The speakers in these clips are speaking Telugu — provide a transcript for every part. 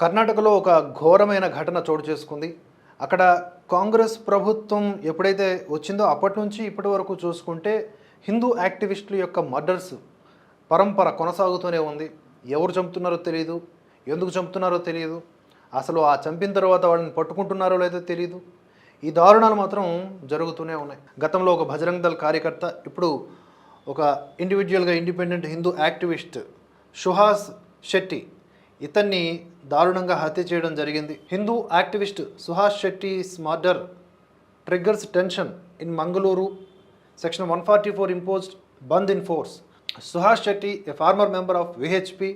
కర్ణాటకలో ఒక ఘోరమైన ఘటన చోటు చేసుకుంది. అక్కడ కాంగ్రెస్ ప్రభుత్వం ఎప్పుడైతే వచ్చిందో అప్పటి నుంచి ఇప్పటి వరకు చూసుకుంటే హిందూ యాక్టివిస్టుల యొక్క మర్డర్స్ పరంపర కొనసాగుతూనే ఉంది. ఎవరు చంపుతున్నారో తెలియదు ఎందుకు చంపుతున్నారో తెలియదు అసలు ఆ చంపిన తర్వాత వాళ్ళని పట్టుకుంటున్నారో లేదో తెలియదు ఈ దారుణాలు మాత్రం జరుగుతూనే ఉన్నాయి. గతంలో ఒక బజరంగ్ దళ్ కార్యకర్త ఇప్పుడు ఒక ఇండివిజువల్గా independent Hindu activist Suhas Shetty ఇతన్ని దారుణంగా హత్య చేయడం జరిగింది. Hindu activist Suhas Shetty murder triggers tension in Mangaluru. Section one forty four imposed bandh in force. Suhas Shetty a former member of VHP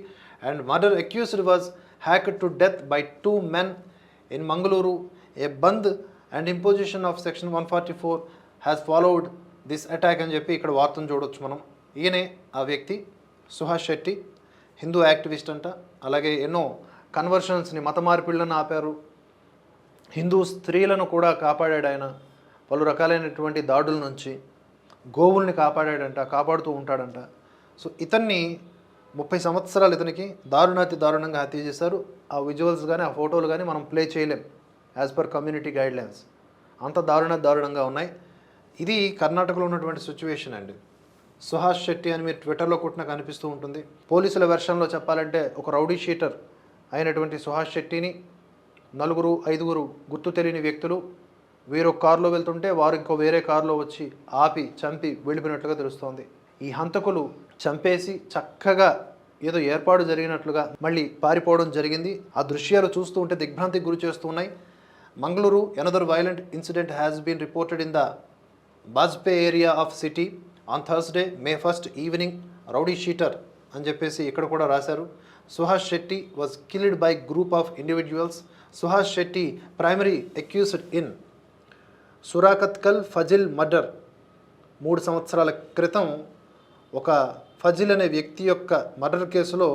and murder accused was hacked to death by two men in Mangaluru a bandh and imposition of section one forty four has followed this attack అని చెప్పి ఇక్కడ వార్తను చూడొచ్చు మనం. ఈయనే ఆ వ్యక్తి సుహాస్ శెట్టి హిందూ యాక్టివిస్ట్ అంట. అలాగే ఎన్నో కన్వర్షన్స్ని మత మార్పిళ్ళను ఆపారు. హిందూ స్త్రీలను కూడా కాపాడాడు ఆయన. పలు రకాలైనటువంటి దాడుల నుంచి గోవుల్ని కాపాడాడంట కాపాడుతూ ఉంటాడంట. సో ఇతన్ని ముప్పై సంవత్సరాలు ఇతనికి దారుణాతి దారుణంగా హత్య చేశారు. ఆ విజువల్స్ కానీ ఆ ఫోటోలు కానీ మనం ప్లే చేయలేం. As per community guidelines. అంత దారుణ దారుణంగా ఉన్నాయి. ఇది కర్ణాటకలో ఉన్నటువంటి సిచ్యువేషన్ అండి. సుహాస్ శెట్టి అని మీరు ట్విట్టర్లో కొట్టిన కనిపిస్తూ ఉంటుంది. పోలీసుల వెర్షన్లో చెప్పాలంటే ఒక రౌడీ షీటర్ అయినటువంటి సుహాస్ శెట్టిని నలుగురు ఐదుగురు గుర్తు తెలియని వ్యక్తులు వీరు కారులో వెళ్తుంటే వారు ఇంకో వేరే కారులో వచ్చి ఆపి చంపి వెళ్ళిపోయినట్లుగా తెలుస్తోంది. ఈ హంతకులు చంపేసి చక్కగా ఏదో ఏర్పాటు జరిగినట్లుగా మళ్ళీ పారిపోవడం జరిగింది. ఆ దృశ్యాలు చూస్తూ ఉంటే దిగ్భ్రాంతికి గురి చేస్తున్నాయి Mangaluru another violent incident has been reported in the Bajpe area of city on Thursday May first evening rowdy sheeter అని చెప్పేసి ఇక్కడ కూడా రాశారు. Suhas Shetty was killed by group of individuals Suhas Shetty primary accused in Surathkal Fazil murder. మూడు సంవత్సరాల క్రితం ఒక ఫజిల్ అనే వ్యక్తి యొక్క మర్డర్ కేసులో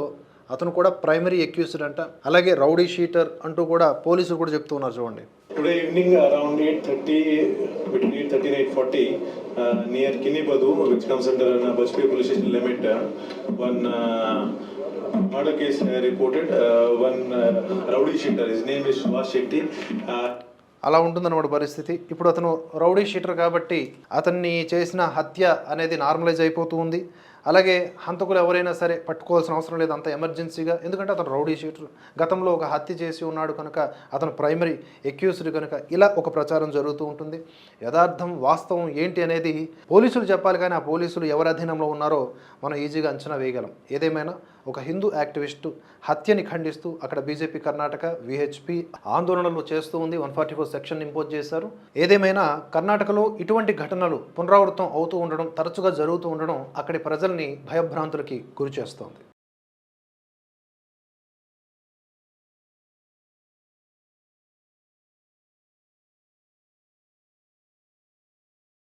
అతను కూడా ప్రైమరీ అక్యూస్డ్ అంట. అలాగే రౌడీ షీటర్ అంటూ కూడా పోలీసులు కూడా చెప్తూ ఉన్నారు చూడండి. Today evening around eight thirty between eight thirty eight forty near Kinnibadu Vikram centre అన్న bus police station limit. One murder case reported. One rowdy sheeter. His name is Subhash Shetty. అలా ఉంటుందన్నమాట పరిస్థితి. ఇప్పుడు అతను రౌడీ షీటర్ కాబట్టి అతన్ని చేసిన హత్య అనేది నార్మలైజ్ అయిపోతూ ఉంది. అలాగే హంతకులు ఎవరైనా సరే పట్టుకోవాల్సిన అవసరం లేదు అంత ఎమర్జెన్సీగా. ఎందుకంటే అతను రౌడీ షీటర్. గతంలో ఒక హత్య చేసి ఉన్నాడు కనుక అతను ప్రైమరీ ఎక్యూస్డ్ కనుక ఇలా ఒక ప్రచారం జరుగుతూ ఉంటుంది. యథార్థం వాస్తవం ఏంటి అనేది పోలీసులు చెప్పాలి కానీ ఆ పోలీసులు ఎవరి అధీనంలో ఉన్నారో మనం ఈజీగా అంచనా వేయగలం. ఏదేమైనా ఒక హిందూ యాక్టివిస్టు హత్యని ఖండిస్తూ అక్కడ బీజేపీ కర్ణాటక విహెచ్పి ఆందోళనలు చేస్తూ ఉంది. One forty four section impose చేశారు. ఏదేమైనా కర్ణాటకలో ఇటువంటి ఘటనలు పునరావృతం అవుతూ ఉండడం తరచుగా జరుగుతూ ఉండడం అక్కడి ప్రజల్ని భయభ్రాంతులకి గురి చేస్తోంది.